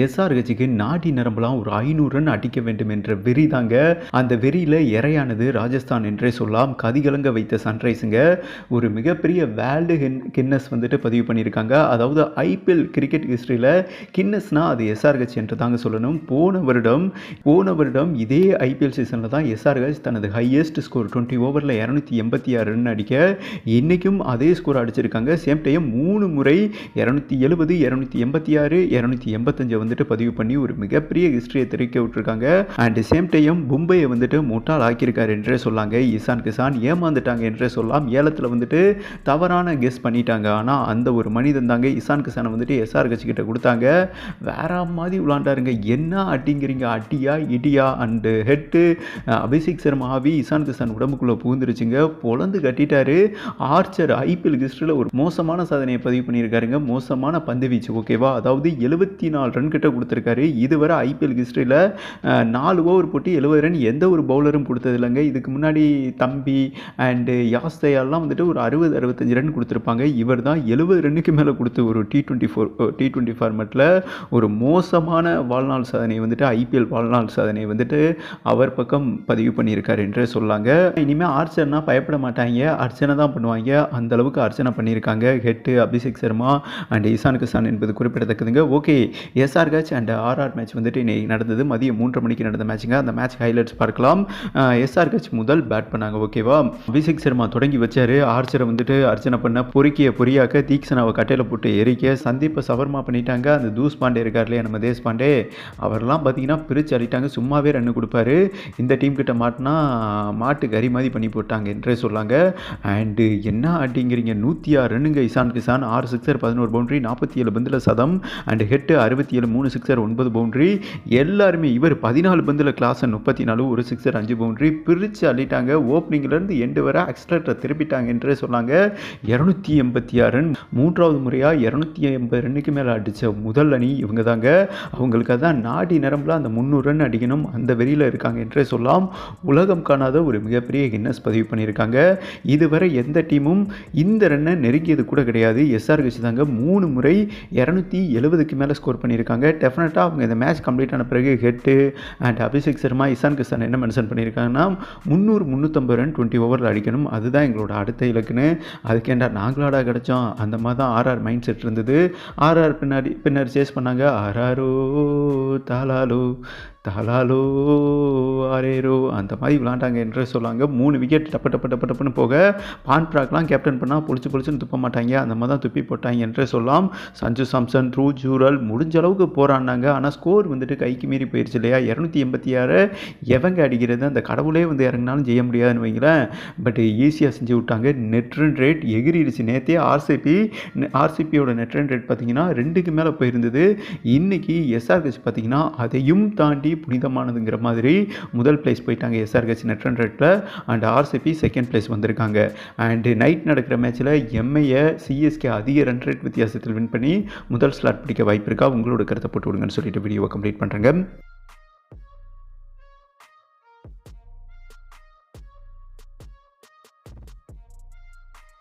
எஸ்ஆர்ஹெச்சுக்கு நாடி நரம்பெல்லாம் ஒரு ஐநூறு ரன் அடிக்க வேண்டும் என்ற வெறி தாங்க அந்த வெறியில் இறையானது ராஜஸ்தான் என்றே சொல்லலாம் கதிகலங்க வைத்த சன்ரைஸுங்க. ஒரு மிகப்பெரிய வேர்ல்டு கின்னஸ் வந்துட்டு பதிவு பண்ணியிருக்காங்க. அதாவது ஐபிஎல் கிரிக்கெட் ஹிஸ்ட்ரியில் கின்னஸ்னால் அது எஸ்ஆர்ஹெச் என்று தாங்க சொல்லணும். போன வருடம் போன வருடம் இதே ஐபிஎல் சீசனில் தான் எஸ்ஆர்ஹெச் தனது ஹையஸ்ட் ஸ்கோர் டுவெண்ட்டி ஓவரில் இரநூத்தி எண்பத்தி ஆறு ரன் அடிக்க. இன்றைக்கும் அதே ஸ்கோர் அடிச்சிருக்காங்க. சேம் டைம் மூணு முறை இரநூத்தி எழுபது இரநூத்தி எண்பத்தி ஆறு இரநூத்தி எண்பத்தஞ்சு வந்துட்டு பதிவு பண்ணி ஒரு மிகப்பெரிய ஹிஸ்ட்ரியை தெரிவிக்க விட்டுருக்காங்க. அண்ட் சேம் டைம் மும்பையை வந்துட்டு முட்டாள் ஆக்கியிருக்காரு என்றே சொல்லாங்க. ஈசான் கிசான் ஏமாந்துட்டாங்க என்றே சொல்லலாம் ஏலத்தில் வந்துட்டு தவறான கெஸ் பண்ணிட்டாங்க. ஆனால் அந்த ஒரு மனிதன் தாங்க இசான் கிசானை வந்துட்டு எஸ்ஆர் கிட்ட கொடுத்தாங்க. வேற மாதிரி விளாண்டாருங்க. என்ன அட்டிங்கிறீங்க அடியா இடியா? அண்டு ஹெட்டு அபிஷேக் சர்மாவி இசான் கிசான் உடம்புக்குள்ளே புகுந்துருச்சுங்க. பொழந்து கட்டிட்டாரு. ஆர்ச்சர் ஐபிஎல் ஹிஸ்ட்ரியில் ஒரு மோசமான சாதனையை பதிவு பண்ணியிருக்காருங்க. மோசமான பந்து வீச்சு ஓகேவா அதாவது எழுபத்தி நாலு ரன் கிட்ட கொடுத்துருக்காரு. இதுவரை ஐபிஎல் ஹிஸ்ட்ரியில் நாலு ஓவர் போட்டு எழுபது ரன் எந்த ஒரு பவுலரும் கொடுத்தது இல்லைங்க. இதுக்கு முன்னாடி தம்பி அண்டு யாஸ்தையாலாம் வந்துட்டு ஒரு அறுபது அறுபத்தஞ்சு ரன் கொடுத்துருப்பாங்க. இவர் தான் எழுபது ரன்னுக்கு மேலே கொடுத்து ஒரு T twenty four T twenty ஃபார்மெட்டில் ஒரு மோசமான வாழ்நாள் சாதனை வந்துட்டு ஐபிஎல் வாழ்நாள் சாதனை வந்துட்டு அவர் பக்கம் பதிவு பண்ணியிருக்காரு என்றே சொல்லாங்க. இனிமேல் ஆர்ச்சனா பயப்பட மாட்டாங்க. அர்ச்சனை தான் பண்ணுவாங்க. அந்த அளவுக்கு அர்ச்சனை பண்ணியிருக்காங்க. ஹெட்டு அபிஷேக் சர்மா அண்ட் ஈசான் கிசான் என்பது குறிப்பிடத்தக்கதுங்க. Okay SRH and RR match வந்துட்டு இன்னைக்கு நடந்தது. மதியம் மூன்றரை மணிக்கு நடந்த மேட்சுங்க அந்த மேட்ச் ஹைலைட்ஸ் பார்க்கலாம். எஸ்ஆர்ஹெச் முதல் பேட் பண்ணாங்க ஓகேவா அபிஷேக் சர்மா தொடங்கி வச்சாரு. ஆர்ச்சரை வந்துட்டு அர்ச்சனை பண்ண பொறுக்கிய பொறியாக்க தீக்ஷனாவை கட்டையில் போட்டு எரிக்க சந்தீப்பை சவர்மா பண்ணிட்டாங்க. அந்த தூஸ் பாண்டே இருக்கார் இல்லையா நம்ம தேஷ் பாண்டே? அவர்லாம் பார்த்தீங்கன்னா பிரித்து அடிட்டாங்க. சும்மாவே ரன் கொடுப்பாரு. இந்த டீம் கிட்ட மாட்டினா மாட்டு கறி மாதிரி பண்ணி போட்டாங்க என்றே சொல்லாங்க. அண்டு என்ன அடிங்கிறீங்க? நூற்றி ஆறு ரன்னுங்க இசான் கிசான். ஆறு சிக்ஸர் பதினோரு பவுண்ட்ரி நாற்பத்தி ஏழு பந்தில் சதம். அண்டு ஹெட்டு அறுபத்தி ஏழு மூணு சிக்ஸர் ஒன்பது பவுண்டரி எல்லாருமே இவர் பதினாலு பந்தில் கிளாஸை முப்பத்தி நாலு ஒரு சிக்ஸர் அஞ்சு பவுண்டரி பிரித்து அள்ளிட்டாங்க. ஓப்பனிங்லேருந்து எண்டு வர அக்ஸ்ட்ரேட்டரை திருப்பிட்டாங்க என்றே சொன்னாங்க. இரநூத்தி எண்பத்தி ஆறு ரன் மூன்றாவது முறையாக இரநூத்தி எண்பது ரன்னுக்கு மேலே அடித்த முதல் அணி இவங்க தாங்க அவங்களுக்கு அதான் நாடி நரம்பில் அந்த முந்நூறு ரன் அடிக்கணும். அந்த வெறியில் இருக்காங்க என்றே சொல்லலாம். உலகம் காணாத ஒரு மிகப்பெரிய கின்னஸ் பதிவு பண்ணியிருக்காங்க. இதுவரை எந்த டீமும் இந்த ரன்னை நெருங்கியது கூட கிடையாது. எஸ்ஆர் கட்சி தாங்க மூணு முறை இரநூத்தி எழுபதுக்கு மேலே ஸ்கோர் பண்ணியிருக்காங்க. டெஃபினட்டாக அவங்க இந்த மேட்ச் கம்ப்ளீட் ஆன பிறகு ஹெட்டு அண்ட் அபிஷேக் சர்மா இசான் கிஷன் என்ன மென்ஷன் பண்ணியிருக்காங்கன்னா முந்நூறு முந்நூற்றம்பது ரன் டுவெண்ட்டி ஓவரில் அடிக்கணும். அதுதான் எங்களோட அடுத்த இலக்குன்னு. அதுக்கேண்டா நாங்களாடா கிடச்சோம்? அந்த மாதிரி தான் ஆர்ஆர் மைண்ட் செட் இருந்தது. ஆர்ஆர் பின்னாடி பின்னாடி சேஸ் பண்ணாங்க. ஆர்ஆரோ தாலாலோ. தலாலோ அரேரோ அந்த மாதிரி விளாண்டாங்க என்று சொல்லுவாங்க மூணு விக்கெட் டப்ப டப்ப டப்ப டப்புன்னு போக பான்ட்ராக்லாம் கேப்டன் பண்ணால் பொழிச்சு பொழிச்சுன்னு துப்ப மாட்டாங்க. அந்த மாதிரி தான் துப்பி போட்டாங்க என்றே சொல்லலாம் சஞ்சு சாம்சன் த்ரூ ஜூரல் முடிஞ்ச அளவுக்கு போராடினாங்க. ஆனால் ஸ்கோர் வந்துட்டு கைக்கு மீறி போயிடுச்சு இல்லையா? இரநூத்தி எண்பத்தி ஆறு. எவங்க அடிக்கிறது? அந்த கடவுளே வந்து இறங்கினாலும் செய்ய முடியாதுன்னு வைங்களேன். பட் ஈஸியாக செஞ்சு விட்டாங்க. நெட் ரன் ரேட் எகிரிடுச்சு. நேற்றே ஆர்சிபி ஆர்சிபியோட நெட் ரன் ரேட் பார்த்தீங்கன்னா ரெண்டுக்கு மேலே போயிருந்தது. இன்றைக்கி எஸ்ஆர்ஹெச் பார்த்தீங்கன்னா அதையும் தாண்டி புனிதமானதுங்கிற மாதிரி முதல் பிளேஸ் போயிட்டாங்க SRH net run and RCB second place வந்திருக்காங்க. அண்டு நைட் நடக்கிற மேட்ச்சில் எம்ஐயை சிஎஸ்கே அதிக ரன் ரேட் வித்தியாசத்தில் வின் பண்ணி முதல் ஸ்லாட் பிடிக்க வாய்ப்பு இருக்கா உங்களோட கருத்தை போட்டு விடுங்கன்னு சொல்லிட்டு வீடியோவை கம்ப்ளீட் பண்ணுறேங்க